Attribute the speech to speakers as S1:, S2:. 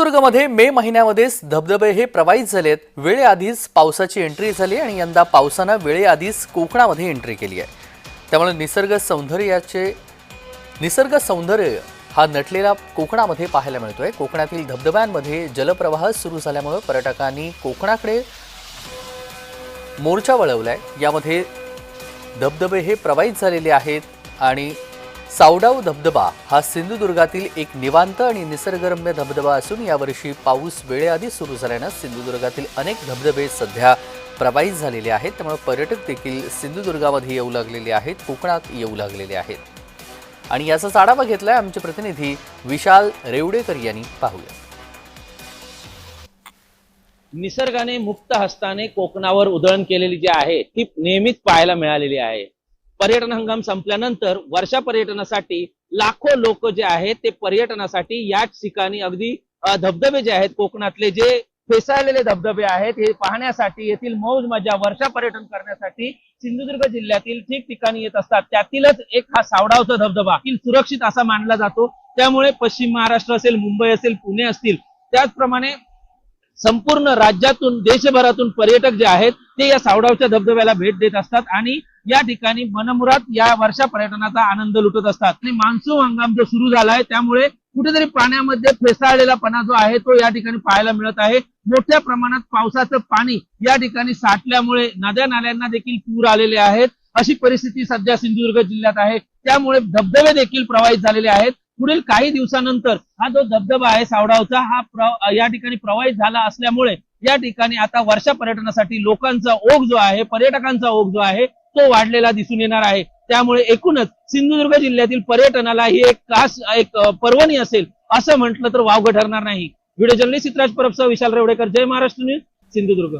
S1: सिंधुदुर्गमध्ये मे महिन्यामध्येच धबधबे हे प्रवाहित झालेत. वेळेआधीच पावसाची एंट्री झाली आणि यंदा पावसानं वेळेआधीच कोकणामध्ये एंट्री केली आहे. त्यामुळे निसर्ग सौंदर्याचे निसर्ग सौंदर्य हा नटलेला कोकणामध्ये पाहायला मिळतोय. कोकणातील धबधब्यांमध्ये जलप्रवाह सुरू झाल्यामुळे पर्यटकांनी कोकणाकडे मोर्चा वळवलाय. यामध्ये धबधबे हे प्रवाहित झालेले आहेत आणि सावडाव धबधबा हा सिंधुदुर्गातील एक निवांत आणि निसर्गरम्य धबधबा असून यावर्षी पाऊस वेळेआधी सुरू झाल्यानं सिंधुदुर्गातील अनेक धबधबे सध्या प्रवाहित झालेले आहेत. त्यामुळे पर्यटक देखील सिंधुदुर्गामध्ये येऊ लागलेले आहेत कोकणात येऊ लागलेले आहेत. आणि याचा आढावा घेतलाय आमचे प्रतिनिधी विशाल रेवडेकर यांनी. पाहूया.
S2: निसर्गाने मुक्त हस्ताने कोकणावर उधळण केलेली जी आहे ती नेहमीच पाहायला मिळालेली आहे. पर्यटन हंगाम संपल्यानंतर वर्षा पर्यटनासाठी लाखो लोक जे आहेत ते पर्यटनासाठी याच ठिकाणी अगदी धबधबे जे आहेत कोकणातले जे फेसाळलेले धबधबे आहेत हे पाहण्यासाठी येथील मौज मजा वर्षा पर्यटन करण्यासाठी सिंधुदुर्ग जिल्ह्यातील ठिकठिकाणी येत असतात. त्यातीलच एक हा सावडावचा धबधबा सुरक्षित असा मानला जातो. त्यामुळे पश्चिम महाराष्ट्र असेल मुंबई असेल पुणे असतील. त्याचप्रमाणे संपूर्ण राज्यातून देशभरातून पर्यटक जे आहेत ते या सावडावच्या धबधब्याला भेट देत असतात आणि या ठिकाणी मनमुरात या वर्षा पर्यटनाचा आनंद लुटत असतात. आणि मान्सून हंगाम जो सुरू झाला आहे त्यामुळे कुठेतरी पाण्यामध्ये फेसाळलेला पणा जो आहे तो या ठिकाणी पाहायला मिळत आहे. मोठ्या प्रमाणात पावसाचं पाणी या ठिकाणी साठल्यामुळे नद्या नाल्यांना देखील पूर आलेले आहेत. अशी परिस्थिती सध्या सिंधुदुर्ग जिल्ह्यात आहे. त्यामुळे धबधबे देखील प्रवाहित झालेले आहेत. पुढील काही दिवसानंतर हा जो धबधबा आहे सावडावचा हा या ठिकाणी प्रवाहित झाला असल्यामुळे या ठिकाणी आता वर्षा पर्यटनासाठी लोकांचा ओघ जो आहे पर्यटकांचा ओघ जो आहे तो वाढलेला दिसून येणार आहे. त्यामुळे एकूणच सिंधुदुर्ग जिल्ह्यातील पर्यटनाला ही एक खास एक पर्वणी असेल असं म्हटलं तर वावग ठरणार नाही. व्हिडिओ जर्नलिस्ट चित्राज परबसह विशाल रेवडेकर जय महाराष्ट्र न्यूज सिंधुदुर्ग.